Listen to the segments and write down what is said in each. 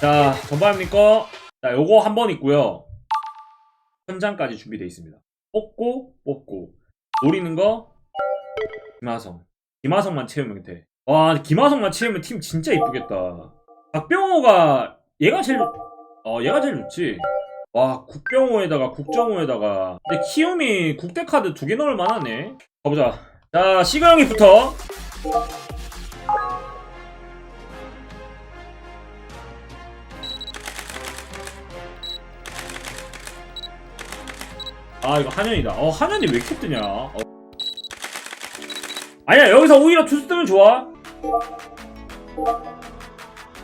자, 전반입니까? 자, 요거 한 번 있고요. 현장까지 준비되어 있습니다. 뽑고, 뽑고. 노리는 거, 김하성. 김하성만 채우면 돼. 와, 김하성만 채우면 팀 진짜 이쁘겠다. 박병호가, 얘가 제일, 어, 얘가 제일 좋지. 와, 국병호에다가 국정호에다가. 근데 키움이 국대 카드 두 개 넣을 만하네. 가보자. 자, 시그형이부터. 아 이거 한현이다. 어 한현이 왜 이렇게 뜨냐? 어. 아니야 여기서 오히려 투수 뜨면 좋아.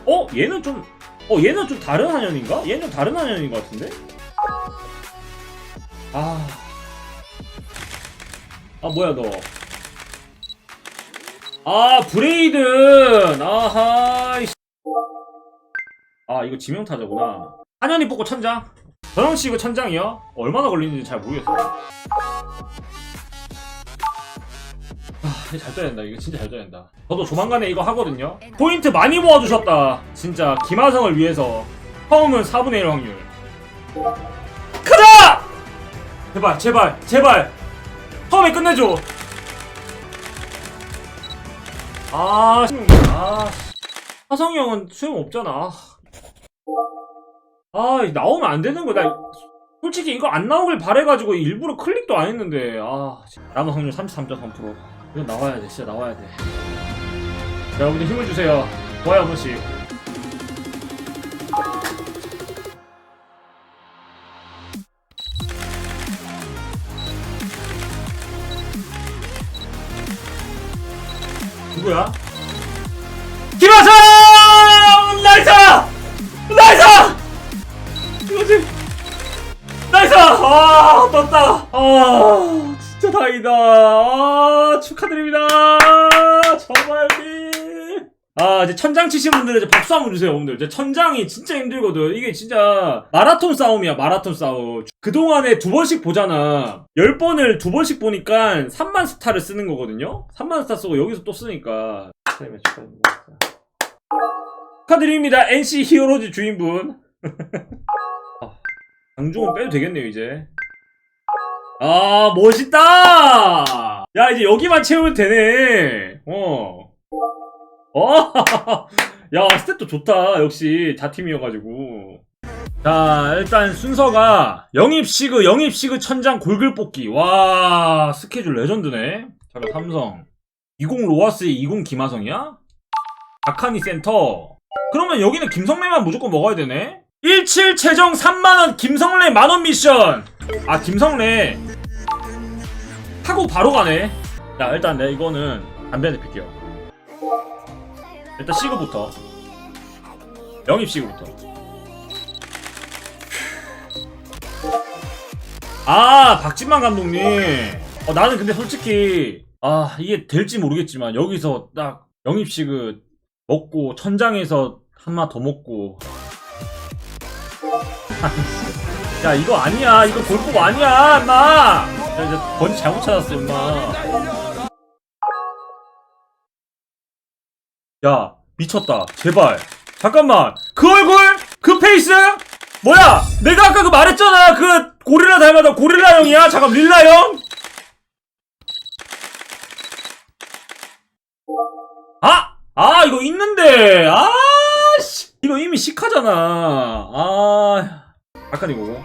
어 얘는 좀. 어 얘는 좀 다른 한현인가? 얘는 좀 다른 한현인 것 같은데? 아. 아 뭐야 너? 아 브레이든. 아하. 이씨. 아 이거 지명타자구나. 한현이 뽑고 천장. 전영 씨 이거 천장이요? 얼마나 걸리는지 잘 모르겠어요. 아, 잘 떠야 된다. 이거 진짜 잘 떠야 된다. 저도 조만간에 이거 하거든요. 포인트 많이 모아주셨다. 진짜 김하성을 위해서. 처음은 4분의 1 확률. 가자! 제발, 제발, 제발. 처음에 끝내줘. 아, 씨. 아, 씨. 하성이 형은 수용 없잖아. 아, 나오면 안 되는 거야. 나 솔직히 이거 안 나오길 바래가지고 일부러 클릭도 안 했는데, 아, 남은 확률 33.3%. 이거 나와야 돼, 진짜 나와야 돼. 자, 여러분들 힘을 주세요. 좋아요, 한 번씩. 누구야? 김하성! 나이스! 나이스! 이거지. 나이스! 아, 떴다. 아, 진짜 다행이다. 아, 축하드립니다. 아, 이제 천장 치신 분들은 이제 박수 한번 주세요, 여러분들. 이제 천장이 진짜 힘들거든. 이게 진짜 마라톤 싸움이야, 마라톤 싸움. 그동안에 두 번씩 보잖아. 열 번을 두 번씩 보니까 3만 스타를 쓰는 거거든요? 3만 스타 쓰고 여기서 또 쓰니까. 축하드립니다, NC 히어로즈 주인분. 강중은 빼도 되겠네요 이제 아 멋있다 야 이제 여기만 채우면 되네 어 어? 야 스탯도 좋다. 역시 자팀이어가지고. 자 일단 순서가 영입시그 영입시그 천장 골글 뽑기. 와 스케줄 레전드네. 잠깐 삼성. 20 로아스의 20 김하성이야? 아카니 센터. 그러면 여기는 김성래만 무조건 먹어야 되네? 17 최종 3만원 김성래 만원 미션! 아 김성래. 하고 바로 가네. 자 일단 내 이거는 담배 한 대 필게요 일단 시그부터. 영입 시그부터. 아 박진만 감독님. 어, 나는 근데 솔직히 아 이게 될지 모르겠지만 여기서 딱 영입 시그 먹고 천장에서 한마 더 먹고. 야 이거 아니야. 이거 골프 아니야 임마. 야 이제 번지 잘못 찾았어 임마 야 미쳤다. 제발. 잠깐만. 그 얼굴? 그 페이스? 뭐야? 내가 아까 그 말했잖아. 그 고릴라 닮았다 고릴라 형이야? 잠깐 릴라 형? 아! 아 이거 있는데. 아씨. 이거 이미 시카잖아. 아. 아까니 보고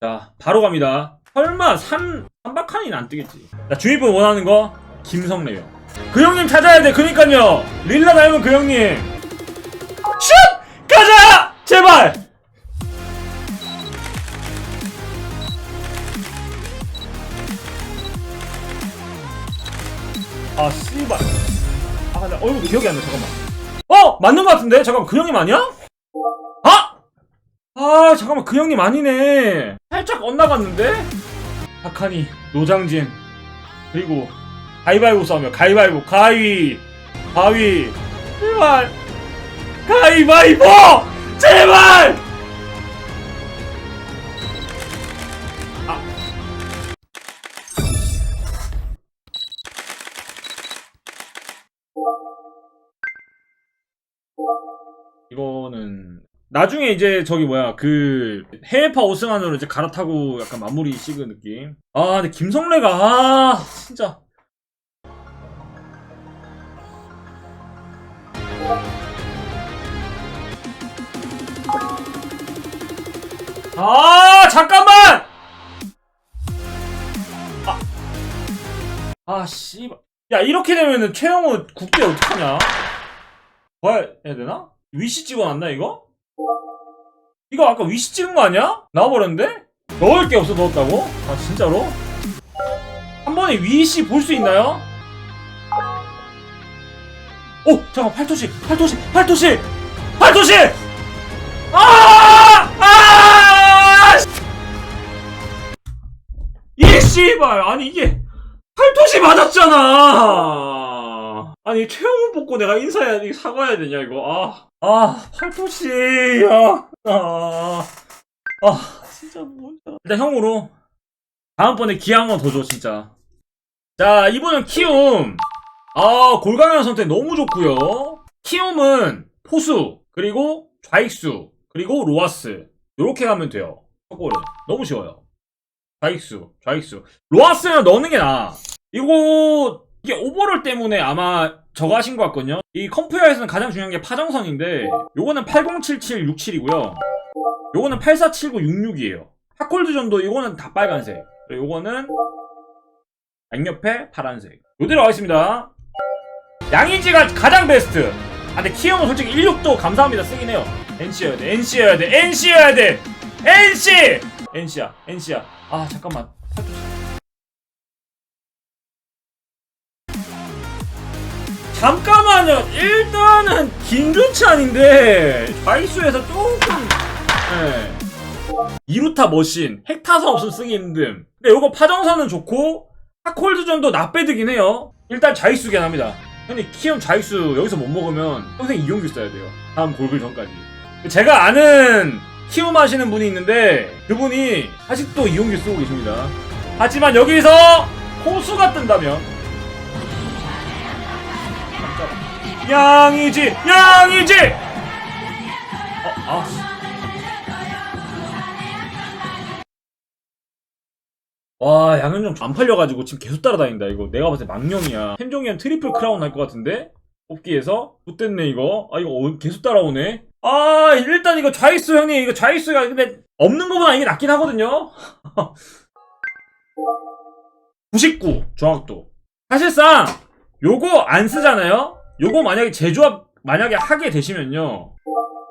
자 바로 갑니다. 설마 3 3박한이는 안 뜨겠지. 자 주인분 원하는 거? 김성래요 그 형님 찾아야 돼. 그니까요. 릴라 닮은 그 형님. 슛! 가자! 제발! 아 씨발. 아 나 얼굴 기억이 안 나. 잠깐만. 어? 맞는 거 같은데? 잠깐만. 그 형님 아니야? 아! 아 잠깐만. 그 형님 아니네. 살짝 엇나갔는데? 박하니 노장진 그리고 가위바위보 싸우면 가위바위보 가위 바위. 제발! 가위바위보! 제발! 아. 이거는 나중에 이제 저기 뭐야 그 해외파 5승 안으로 이제 갈아타고 약간 마무리 찍은 느낌. 아 근데 김성래가 아 진짜. 아 잠깐만 아, 아 씨발 야 이렇게 되면은 최영우 국대 어떡하냐 뭐 해야 되나? 위시 찍어놨나 이거? 이거 아까 위시 찍은 거 아니야? 나와버렸는데? 넣을 게 없어 넣었다고? 아 진짜로? 한 번에 위시 볼 수 있나요? 오 잠깐 팔토시 팔토시 팔토시 팔토시 아! 이 씨발 아니 이게 팔토시 맞았잖아! 아니 최영훈 뽑고 내가 인사해야 돼 사과해야 되냐 이거? 아아 팔토시 아, 아, 아 진짜 뭔지 일단 형으로 다음번에 기회 한 번 더 줘 진짜. 자 이번엔 키움. 아 골강현 선택 너무 좋고요. 키움은 포수 그리고 좌익수 그리고 로아스. 요렇게 가면 돼요. 첫골은. 너무 쉬워요 좌익수 좌익수. 로아스는 넣는 게 나아. 이거 이게 오버롤 때문에 아마 저거 하신 것 같거든요. 이 컴퓨터에서는 가장 중요한 게 파정선인데 요거는 807767이고요. 요거는 847966이에요. 핫골드전도 이거는 다 빨간색. 요거는 양옆에 파란색. 요대로 가겠습니다. 양이지가 가장 베스트. 아 근데 키형은 솔직히 16도 감사합니다. 쓰긴 해요. NC여야 돼. NC여야 돼. NC여야 돼. NC NC야. NC야 아 잠깐만. 잠깐만요. 일단은 김준찬인데 좌익수에서 조금 네. 이루타 머신 핵타선 없으면 쓰기 힘듦. 근데 요거 파정선은 좋고 하콜드전도 나빼드긴 해요. 일단 좌익수 견합니다. 형님 키움 좌익수 여기서 못 먹으면 평생 이용규 써야 돼요. 다음 골글 전까지. 제가 아는 키움 하시는 분이 있는데 그분이 아직도 이용규 쓰고 계십니다. 하지만 여기서 호수가 뜬다면 양이지 양이지! 어, 아, 씨. 와 양현종 안 팔려가지고 지금 계속 따라다닌다 이거. 내가 봤을 때 망령이야. 햄종이한 트리플 크라운 날 것 같은데? 뽑기에서? 못됐네 이거. 아 이거 어- 계속 따라오네 아 일단 이거 좌익수 형님 이거 좌익수가 근데 없는 거보다 이게 낫긴 하거든요. 99 정확도. 사실상 요거 안 쓰잖아요? 요거 만약에 제조합 만약에 하게 되시면요.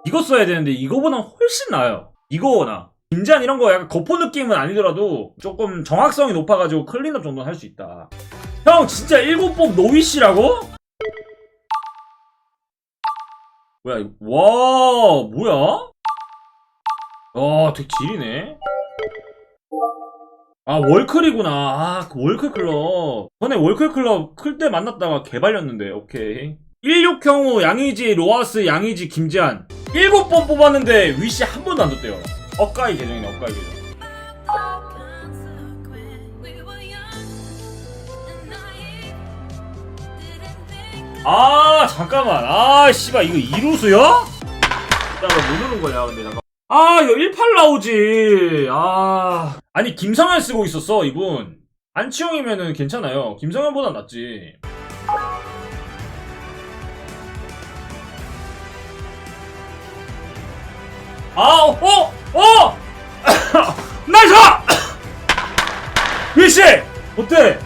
이거 써야 되는데 이거보다 훨씬 나아요. 이거나 김잔 이런 거 약간 거포 느낌은 아니더라도 조금 정확성이 높아가지고 클린업 정도는 할 수 있다. 형 진짜 일곱 법 노위시라고? 뭐야 와 뭐야? 야 되게 질이네. 아 월클이구나. 아그 월클 클럽. 전에 월클 클럽 클 때 만났다가 개발렸는데 오케이. 16형우 양의지 로아스 양의지 김지한 7번 뽑았는데 위시 한 번도 안 줬대요. 엇가이 계정이네 엇가이 계정. 아 잠깐만 아 씨발 이거 이루수야? 나왜 누르는 거냐 근데 잠깐 아 이거 18 나오지 아 아니 김성현 쓰고 있었어 이분 안치홍이면은 괜찮아요 김성현보단 낫지 아 어! 어! 나이스! 위시! 어때?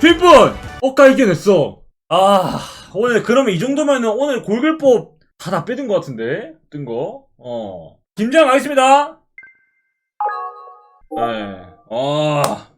뒷분! 어까 이겨냈어. 아, 오늘 그러면 이 정도면은 오늘 골글법 다 다 빼든 것 같은데? 뜬 거? 어. 김장 가겠습니다. 네. 아,